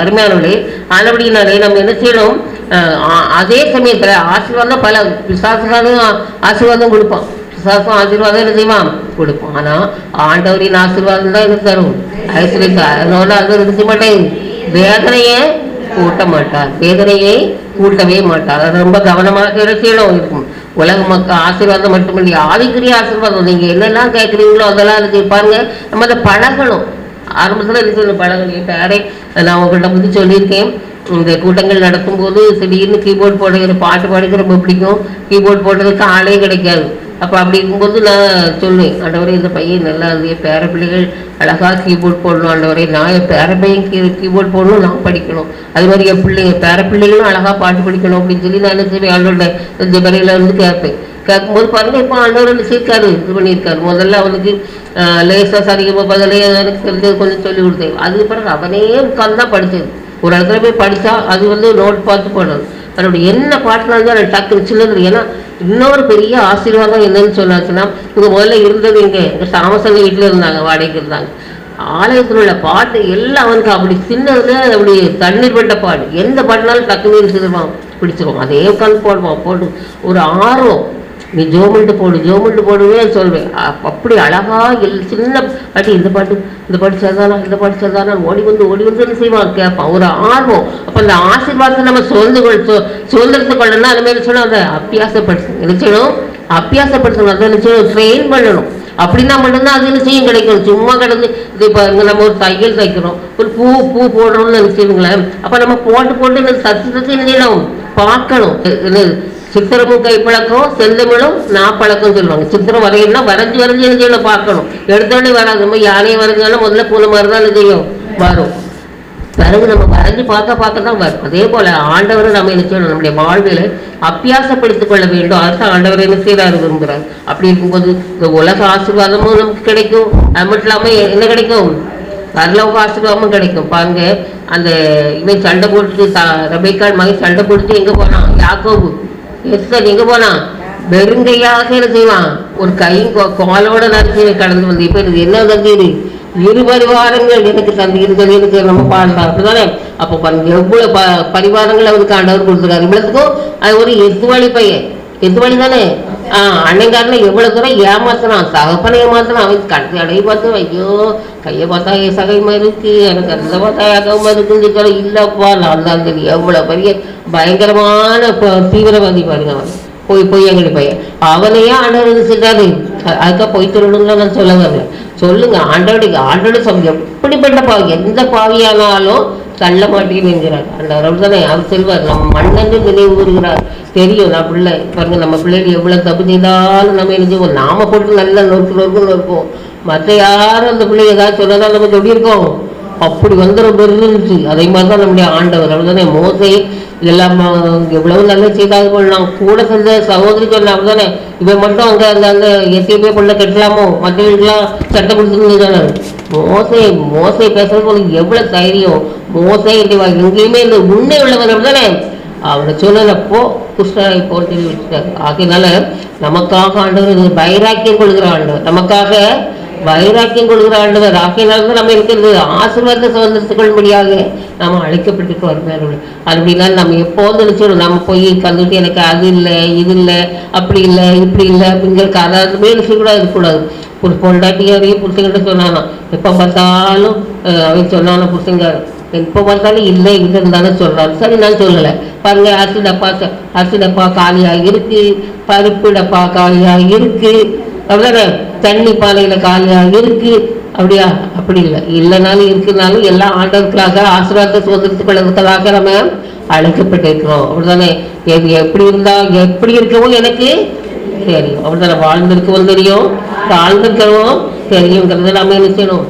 அருமையானவர்களே ஆனபடினாலே நம்ம என்ன செய்யணும்? அதே சமயத்துல ஆசீர்வாதம் பல விசுவாசங்களும் ஆசீர்வாதம் கொடுப்பான். விசுவாசம் ஆசீர்வாதம் என்ன செய்வான்? கொடுப்போம் ஆனால் ஆண்டவரின் ஆசீர்வாதம் தான் எனக்கு தரும். ஐஸ்வர்யத்தை அதனால அது என்ன செய்ய மாட்டேன். வேதனையை கூட்ட மாட்டார். வேதனையை கூட்டவே மாட்டார். அது ரொம்ப கவனமாக செய்யணும்? இருக்கும். உலக மக்கள் ஆசீர்வாதம் மட்டுமில்லை. ஆவிக்குரிய ஆசீர்வாதம். நீங்கள் என்னெல்லாம் கேட்குறீங்களோ அதெல்லாம் இருக்கு பாருங்க. நம்ம அதை பழகணும். ஆரம்பத்தில் ரிசர்வ் பழகணும் கேட்டாரே நான் உங்கள்கிட்ட வந்து சொல்லியிருக்கேன். இந்த கூட்டங்கள் நடக்கும்போது திடீர்னு கீபோர்ட் போடுகிற பாட்டு பாடுகிற ரொம்ப பிடிக்கும். கீபோர்ட் போடுறதுக்கு ஆளே கிடைக்காது. அப்போ அப்படி இருக்கும்போது நான் சொல்லுவேன் ஆண்டவரே இந்த பையன் நல்லா இருந்தே பேர பிள்ளைகள் அழகாக கீபோர்ட் போடணும். ஆண்டவரே நான் என் பேர பையன் கீ கீபோர்ட் போடணும். நான் படிக்கணும். அது மாதிரி என் பிள்ளைங்க பேர பிள்ளைகளும் அழகாக பாட்டு படிக்கணும். அப்படின்னு சொல்லி நான் என்ன செய்வேன் ஆண்டோட வரையில் வந்து கேட்பேன். கேட்கும்போது பாருங்க இப்போ ஆண்டவர் சேர்க்காரு இது பண்ணியிருக்காரு. முதல்ல அவனுக்கு ஆஹ், லேசா சரிகமா பதிலே எனக்கு தெரிஞ்சது கொஞ்சம் சொல்லி கொடுத்தேன். அதுக்கு பிறகு அவனே உட்கார்ந்து தான் படித்தது ஒரு இடத்துல போய் படித்தா அது வந்து நோட் பார்த்து போடணும் அதோட என்ன பாட்டுனா இருந்தாலும் டக்குன்னு சின்னது ஏன்னா இன்னொரு பெரிய ஆசீர்வாதம் என்னன்னு சொன்னாச்சுன்னா இங்கே முதல்ல இருந்தது இங்கே. எங்கள் சாமசங்க வீட்டில் இருந்தாங்க வாடகைக்கு இருந்தாங்க. ஆலயத்தில் உள்ள பாட்டு எல்லாம் அவனுக்கு அப்படி சின்னதுல அப்படி தண்ணீர் பட்ட பாட்டு. எந்த பாட்டுனாலும் டக்குன்னு எடுத்துருவான் பிடிச்சிருவான் அதே உட்காந்து போடுவான் போட்டு. ஒரு ஆர்வம். நீ ஜோமுண்டு போடு ஜோமுண்டு போடுவே சொல்வேன் அப்படி அழகாக எல் சின்ன பாட்டி இந்த பாட்டு இந்த பாட்டு சரிதானா இந்த பாட்டு சரிதானா ஓடி வந்து ஓடி வந்து என்ன செய்வான் கேட்பான் ஒரு ஆர்வம். அப்போ அந்த ஆசீர்வாதத்தை நம்ம சுதந்து கொள் சுதந்திரத்தை கொள்ளணும் அந்த மாதிரி சொன்னால் அதை அப்பியாசப்படுத்தணும் என்ன செய்யணும்? அதை என்ன ட்ரெயின் பண்ணணும். அப்படின்னா மட்டும்தான் அது நிச்சயம் கிடைக்கும். சும்மா கிடந்து இது இப்போ இங்கே நம்ம ஒரு தையல் தைக்கிறோம். ஒரு பூ பூ போடுறோம்னு நினச்சிருங்களேன் அப்போ நம்ம போட்டு போட்டு சத்து சத்து நினைக்கணும் பார்க்கணும். சித்திரமும் கைப்பழக்கம் செந்தமிழும் நாப்பழக்கம் சொல்லுவாங்க. சித்திரம் வரையணும்னா வரைஞ்சி வரைஞ்சி என்ன பார்க்கணும். எடுத்தோடனே வராது. நம்ம யானையை வரைஞ்சாலும் முதல்ல பூனை மாதிரி தான் என்ன செய்யும். வரும். பிறகு நம்ம வரைஞ்சி பார்க்க பார்க்க தான் வரும். அதே போல் ஆண்டவரை நம்ம என்ன செய்யணும்? நம்முடைய வாழ்வில் அப்பியாசப்படுத்திக் கொள்ள வேண்டும். அதுதான் ஆண்டவரை என்ன செய்கிறாரு விரும்புகிறார் அப்படி இருக்கும்போது இந்த உலக ஆசீர்வாதமும் நமக்கு கிடைக்கும். அது மட்டும் இல்லாமல் என்ன கிடைக்கும்? பரலோக ஆசீர்வாதமும் கிடைக்கும். பாருங்க அந்த இவன் சண்டை போட்டு த- மகன் சண்டை போட்டு எங்கே போனான்? யாக்கோபு. எஸ்தர் எங்க போனான் வெறுங்கையாக என்ன செய்வான்? ஒரு கையும் கோ- கோலோட நடிச்சு கடந்து வந்து. இப்ப இது என்ன தந்தீரு இரு பரிவாரங்கள் எனக்கு தந்தீர்கள் எனக்கு நம்ம பாடலாம். அப்படிதானே அப்போ பாருங்க எவ்வளவு ப பரிவாரங்கள் அவருக்கு ஆண்டவர் கொடுத்துருக்காரு. இவ்வளவுக்கும் அது ஒரு எட்டு வழி பையன். எட்டு வழி தானே? ஆஹ் எவ்வளவு தூரம் ஏமாத்தினான் தகப்பனை ஏமாத்துறான் அவன் கடைசி அடைய பார்த்து ஐயோ கையை பார்த்தா என் சகைமா இருக்கு எனக்கு அந்த பார்த்தா யாகமா இருக்குன்னு சொல்ல இல்லப்பா நான் தான் தெரியும் எவ்வளவு பெரிய பயங்கரமான தீவிரவாதி பாருங்க அவன். போய் போய் எங்கடி பையன். அவனையே ஆண்டவர் செஞ்சாரு அதுக்காக போய் திருடுங்களா நான் சொல்ல வரல சொல்லுங்க ஆண்டவனுக்கு ஆண்டோட எப்படி எப்படிப்பட்ட பாவி எந்த பாவியானாலும் தள்ள மாட்டேன்னு என்கிறார் அந்த அவர் தானே அவர் செல்வார் நம்ம மண்ணென்று நினைவு கூறுகிறார். தெரியும் நான் பிள்ளை. பாருங்க நம்ம பிள்ளைகள் எவ்வளவு தப்பு செய்தாலும் நம்ம என்ன நாம போட்டு நல்லா நொறுக்கு நொறுக்குன்னு இருப்போம் மற்ற யாரும் அந்த பிள்ளை ஏதாவது சொன்னதா நம்ம சொல்லியிருக்கோம். அப்படி வந்துடும் பெருந்துச்சு அதே மாதிரி தான் நம்முடைய ஆண்டவர். அவர் தானே மோசை. இதெல்லாம் எவ்வளவு நல்ல செய்தாது பண்ணலாம் கூட செஞ்ச சகோதரி சொன்ன அவர் தானே இவன் மட்டும் அங்கே அந்த அந்த எத்தியோப்பிய பண்ண கட்டலாமோ? மற்றவங்களுக்குலாம் சட்டை கொடுத்துருந்து மோசை மோசை பேசுறது உனக்கு எவ்வளவு தைரியம். மோசை எங்கேயுமே இந்த உண்மை உள்ளவர் அவர் தானே அவனை சொன்னப்போ குஷ்டரை போட்டு வச்சுட்டாரு. ஆகையினால நமக்காக ஆண்டவர் இது வைராக்கியம் கொள்கிற ஆண்டவர். நமக்காக வைராக்கியம் கொள்கிற ஆண்டவர் ஆகையினால நம்ம இருக்கிறது ஆசீர்வாத சுதந்திரத்துக் கொள்ளும்படியாக நாம் அழைக்கப்பட்டிருக்க வருகிறார்கள் அப்படின்னா நம்ம எப்போதும் நினைச்சிடும் நம்ம போய் கந்துட்டு எனக்கு அது இல்லை இது இல்லை அப்படி இல்லை இப்படி இல்லை அப்படிங்கிற அதாவது நினைச்சக்கூடாது இருக்கக்கூடாது. ஒரு பொண்டாட்டியாரையும் புருஷங்கிட்ட சொன்னானா எப்போ பார்த்தாலும் அவன் சொன்னானா புருஷங்கார் எப்போ பார்த்தாலும் இல்லை இது இருந்தாலும் சொல்றாரு சரி நான் சொல்லலை. பாருங்க அரிசி டப்பா அரிசி டப்பா காலியாக இருக்கு பருப்பு டப்பா காலியாக இருக்கு. அப்படிதானே தண்ணி பானையில காலியா இருக்கு. அப்படியா? அப்படி இல்லை. இல்லைனாலும் இருக்குனாலும் எல்லாம் ஆண்டவர்களாக ஆசீர்வாத சுதந்திரத்துக் கொள்வதற்காக நம்ம அழைக்கப்பட்டிருக்கிறோம். அப்படிதானே எது எப்படி இருந்தா எப்படி இருக்கவும் எனக்கு தெரியும். அப்படிதானே வாழ்ந்திருக்கவும் தெரியும். தாழ்ந்திருக்கவும் தெரியுங்கிறது நம்ம என்ன செய்யணும்?